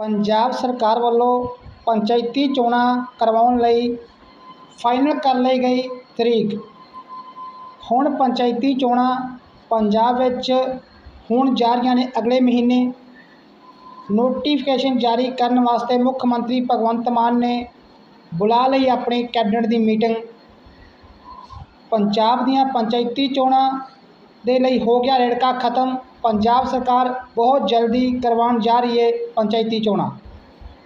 ਪੰਜਾਬ ਸਰਕਾਰ ਵੱਲੋਂ ਪੰਚਾਇਤੀ ਚੋਣਾਂ ਕਰਵਾਉਣ ਲਈ ਫਾਈਨਲ ਕਰ ਲਈ ਗਈ ਤਰੀਕ। ਹੁਣ ਪੰਚਾਇਤੀ ਚੋਣਾਂ ਪੰਜਾਬ ਵਿੱਚ ਹੋਣ ਜਾ ਰਹੀਆਂ ਨੇ ਅਗਲੇ ਮਹੀਨੇ। ਨੋਟੀਫਿਕੇਸ਼ਨ ਜਾਰੀ ਕਰਨ ਵਾਸਤੇ ਮੁੱਖ ਮੰਤਰੀ ਭਗਵੰਤ ਮਾਨ ਨੇ ਬੁਲਾ ਲਈ ਆਪਣੀ ਕੈਬਨਿਟ ਦੀ ਮੀਟਿੰਗ ਪੰਜਾਬ ਦੀਆਂ ਪੰਚਾਇਤੀ ਚੋਣਾਂ ਦੇ ਲਈ ਹੋ ਗਿਆ ਰੇੜਕਾ ਖਤਮ। ਪੰਜਾਬ ਸਰਕਾਰ ਬਹੁਤ ਜਲਦੀ ਕਰਵਾਉਣ ਜਾ ਰਹੀ ਹੈ ਪੰਚਾਇਤੀ ਚੋਣਾਂ।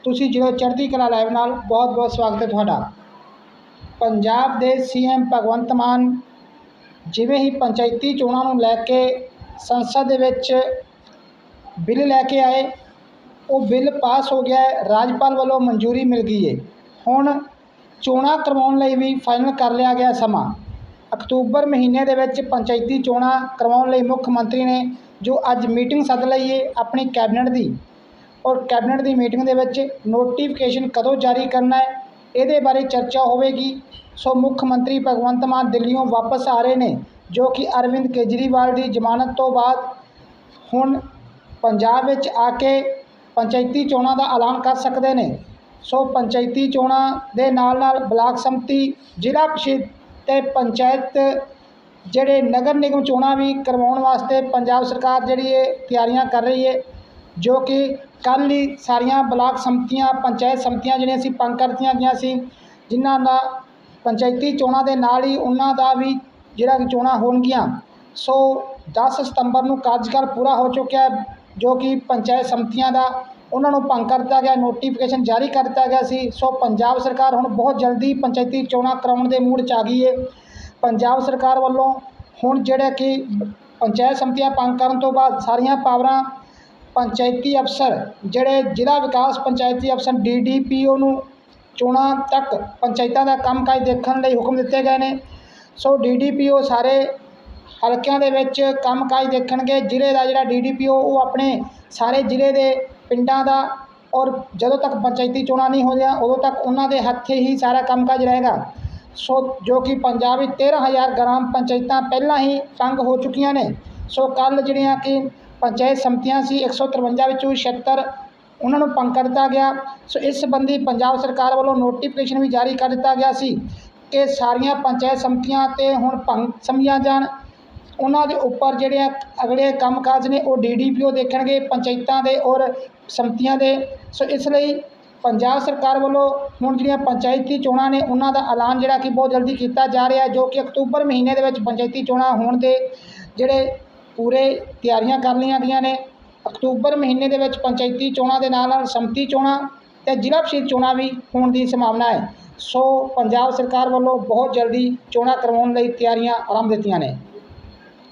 ਤੁਸੀਂ ਜਦੋਂ ਚੜ੍ਹਦੀ ਕਲਾ ਲਾਈਵ ਨਾਲ ਬਹੁਤ ਬਹੁਤ ਸਵਾਗਤ ਹੈ ਤੁਹਾਡਾ। ਪੰਜਾਬ ਦੇ ਸੀਐਮ ਭਗਵੰਤ ਮਾਨ ਜਿਵੇਂ ਹੀ ਪੰਚਾਇਤੀ ਚੋਣਾਂ ਨੂੰ ਲੈ ਕੇ ਸੰਸਦ ਦੇ ਵਿੱਚ ਬਿੱਲ ਲੈ ਕੇ ਆਏ, ਉਹ ਬਿੱਲ ਪਾਸ ਹੋ ਗਿਆ, ਰਾਜਪਾਲ ਵੱਲੋਂ ਮਨਜ਼ੂਰੀ ਮਿਲ ਗਈ ਹੈ ਹੁਣ ਚੋਣਾਂ ਕਰਵਾਉਣ ਲਈ ਵੀ ਫਾਈਨਲ ਕਰ ਲਿਆ ਗਿਆ ਸਮਾਂ। ਅਕਤੂਬਰ ਮਹੀਨੇ ਦੇ ਵਿੱਚ ਪੰਚਾਇਤੀ ਚੋਣਾਂ ਕਰਵਾਉਣ ਲਈ ਮੁੱਖ ਮੰਤਰੀ ਨੇ ਜੋ ਅੱਜ ਮੀਟਿੰਗ ਸੱਦ ਲਈ ਹੈ ਆਪਣੀ ਕੈਬਨਿਟ ਦੀ। ਔਰ ਕੈਬਨਿਟ ਦੀ ਮੀਟਿੰਗ ਦੇ ਵਿੱਚ ਨੋਟੀਫਿਕੇਸ਼ਨ ਕਦੋਂ ਜਾਰੀ ਕਰਨਾ ਹੈ, ਇਹਦੇ ਬਾਰੇ ਚਰਚਾ ਹੋਵੇਗੀ। ਸੋ ਮੁੱਖ ਮੰਤਰੀ ਭਗਵੰਤ ਮਾਨ ਦਿੱਲੀੋਂ ਵਾਪਸ ਆ ਰਹੇ ਨੇ, ਜੋ ਕਿ ਅਰਵਿੰਦ ਕੇਜਰੀਵਾਲ ਦੀ ਜ਼ਮਾਨਤ ਤੋਂ ਬਾਅਦ ਹੁਣ ਪੰਜਾਬ ਵਿੱਚ ਆ ਕੇ ਪੰਚਾਇਤੀ ਚੋਣਾਂ ਦਾ ਐਲਾਨ ਕਰ ਸਕਦੇ ਨੇ। ਸੋ ਪੰਚਾਇਤੀ ਚੋਣਾਂ ਦੇ ਨਾਲ ਨਾਲ ਬਲਾਕ ਸੰਮਤੀ, ਜ਼ਿਲ੍ਹਾ ਪ੍ਰੀਸ਼ਦ ਤੇ ਪੰਚਾਇਤ ਜਿਹੜੇ ਨਗਰ ਨਿਗਮ ਚੋਣਾਂ ਵੀ ਕਰਵਾਉਣ ਵਾਸਤੇ ਪੰਜਾਬ ਸਰਕਾਰ ਜਿਹੜੀ ਹੈ ਤਿਆਰੀਆਂ ਕਰ ਰਹੀ ਹੈ ਜੋ ਕਿ ਕੱਲ੍ਹ ਹੀ ਸਾਰੀਆਂ ਬਲਾਕ ਸੰਮਤੀਆਂ, ਪੰਚਾਇਤ ਸਮਤੀਆਂ ਜਿਹੜੀਆਂ ਸੀ ਭੰਗ ਕਰ ਦਿੱਤੀਆਂ ਗਈਆਂ ਸੀ, ਜਿਨ੍ਹਾਂ ਦਾ ਪੰਚਾਇਤੀ ਚੋਣਾਂ ਦੇ ਨਾਲ ਹੀ ਉਹਨਾਂ ਦਾ ਵੀ ਜਿਹੜਾ ਕਿ ਚੋਣਾਂ ਹੋਣਗੀਆਂ। ਸੋ 10 ਸਤੰਬਰ ਨੂੰ ਕਾਰਜਕਾਲ ਪੂਰਾ ਹੋ ਚੁੱਕਿਆ ਜੋ ਕਿ ਪੰਚਾਇਤ ਸਮਤੀਆਂ ਦਾ ਉਹਨਾਂ ਨੂੰ ਭੰਗ ਕਰ ਦਿੱਤਾ ਗਿਆ ਨੋਟੀਫਿਕੇਸ਼ਨ ਜਾਰੀ ਕਰ ਦਿੱਤਾ ਗਿਆ ਸੀ। ਸੋ ਪੰਜਾਬ ਸਰਕਾਰ ਹੁਣ ਬਹੁਤ ਜਲਦੀ ਪੰਚਾਇਤੀ ਚੋਣਾਂ ਕਰਾਉਣ ਦੇ ਮੂਡ 'ਚ ਆ ਗਈ ਹੈ ਪੰਜਾਬ ਸਰਕਾਰ ਵੱਲੋਂ ਹੁਣ ਜਿਹੜਾ ਕਿ ਪੰਚਾਇਤ ਸੰਮਤੀਆਂ ਭੰਗ ਕਰਨ ਤੋਂ ਬਾਅਦ ਸਾਰੀਆਂ ਪਾਵਰਾਂ ਪੰਚਾਇਤੀ ਅਫਸਰ, ਜਿਹੜੇ ਜ਼ਿਲ੍ਹਾ ਵਿਕਾਸ ਪੰਚਾਇਤੀ ਅਫਸਰ ਡੀਡੀਪੀਓ ਨੂੰ ਚੋਣਾਂ ਤੱਕ ਪੰਚਾਇਤਾਂ ਦਾ ਕੰਮਕਾਜ ਦੇਖਣ ਲਈ ਹੁਕਮ ਦਿੱਤੇ ਗਏ ਨੇ। ਸੋ ਡੀਡੀਪੀਓ ਸਾਰੇ ਹਲਕਿਆਂ ਦੇ ਵਿੱਚ ਕੰਮਕਾਜ ਦੇਖਣਗੇ। ਜ਼ਿਲ੍ਹੇ ਦਾ ਜਿਹੜਾ ਡੀਡੀਪੀਓ ਉਹ ਆਪਣੇ ਸਾਰੇ ਜ਼ਿਲ੍ਹੇ ਦੇ ਪਿੰਡਾਂ ਦਾ ਔਰ ਜਦੋਂ ਤੱਕ ਪੰਚਾਇਤੀ ਚੋਣਾਂ ਨਹੀਂ ਹੋਈਆਂ, ਉਦੋਂ ਤੱਕ ਉਹਨਾਂ ਦੇ ਹੱਥੇ ਹੀ ਸਾਰਾ ਕੰਮਕਾਜ ਰਹੇਗਾ। ਸੋ ਜੋ ਕਿ ਪੰਜਾਬ ਵਿੱਚ 13000 ਗ੍ਰਾਮ ਪੰਚਾਇਤਾਂ ਪਹਿਲਾਂ ਹੀ ਤੰਗ ਹੋ ਚੁੱਕੀਆਂ ਨੇ। ਸੋ ਕੱਲ ਜਿਹੜੀਆਂ ਕਿ ਪੰਚਾਇਤ ਸਮਤੀਆਂ ਸੀ 153 ਵਿੱਚੋਂ 76 ਉਹਨਾਂ ਨੂੰ ਭੰਗ ਕਰ ਦਿੱਤਾ ਗਿਆ। ਸੋ ਇਸ ਸੰਬੰਧੀ ਪੰਜਾਬ ਸਰਕਾਰ ਵੱਲੋਂ ਨੋਟੀਫਿਕੇਸ਼ਨ ਵੀ ਜਾਰੀ ਕਰ ਦਿੱਤਾ ਗਿਆ ਸੀ ਕਿ ਸਾਰੀਆਂ ਪੰਚਾਇਤ ਸਮਤੀਆਂ ਤੇ ਹੁਣ ਭੰਗ ਸਮਝੀਆਂ ਜਾਣ। ਉਹਨਾਂ ਦੇ ਉੱਪਰ ਜਿਹੜੇ ਆ ਅਗਲੇ ਕੰਮਕਾਜ ਨੇ ਉਹ ਡੀਡੀਪੀਓ ਦੇਖਣਗੇ ਪੰਚਾਇਤਾਂ ਦੇ ਔਰ ਸੰਮਤੀਆਂ ਦੇ। ਸੋ ਇਸ ਲਈ ਪੰਜਾਬ ਸਰਕਾਰ ਵੱਲੋਂ ਹੁਣ ਜਿਹੜੀਆਂ ਪੰਚਾਇਤੀ ਚੋਣਾਂ ਨੇ ਉਹਨਾਂ ਦਾ ਐਲਾਨ ਜਿਹੜਾ ਕਿ ਬਹੁਤ ਜਲਦੀ ਕੀਤਾ ਜਾ ਰਿਹਾ ਜੋ ਕਿ ਅਕਤੂਬਰ ਮਹੀਨੇ ਦੇ ਵਿੱਚ ਪੰਚਾਇਤੀ ਚੋਣਾਂ ਹੋਣ ਦੇ ਜਿਹੜੇ ਪੂਰੇ ਤਿਆਰੀਆਂ ਕਰ ਲਈਆਂ ਗਈਆਂ ਨੇ। ਅਕਤੂਬਰ ਮਹੀਨੇ ਦੇ ਵਿੱਚ ਪੰਚਾਇਤੀ ਚੋਣਾਂ ਦੇ ਨਾਲ ਨਾਲ ਸੰਮਤੀ ਚੋਣਾਂ ਤੇ ਜ਼ਿਲ੍ਹਾ ਪ੍ਰੀਸ਼ਦ ਚੋਣਾਂ ਵੀ ਹੋਣ ਦੀ ਸੰਭਾਵਨਾ ਹੈ। ਸੋ ਪੰਜਾਬ ਸਰਕਾਰ ਵੱਲੋਂ ਬਹੁਤ ਜਲਦੀ ਚੋਣਾਂ ਕਰਵਾਉਣ ਲਈ ਤਿਆਰੀਆਂ ਆਰੰਭ ਦਿੱਤੀਆਂ ਨੇ।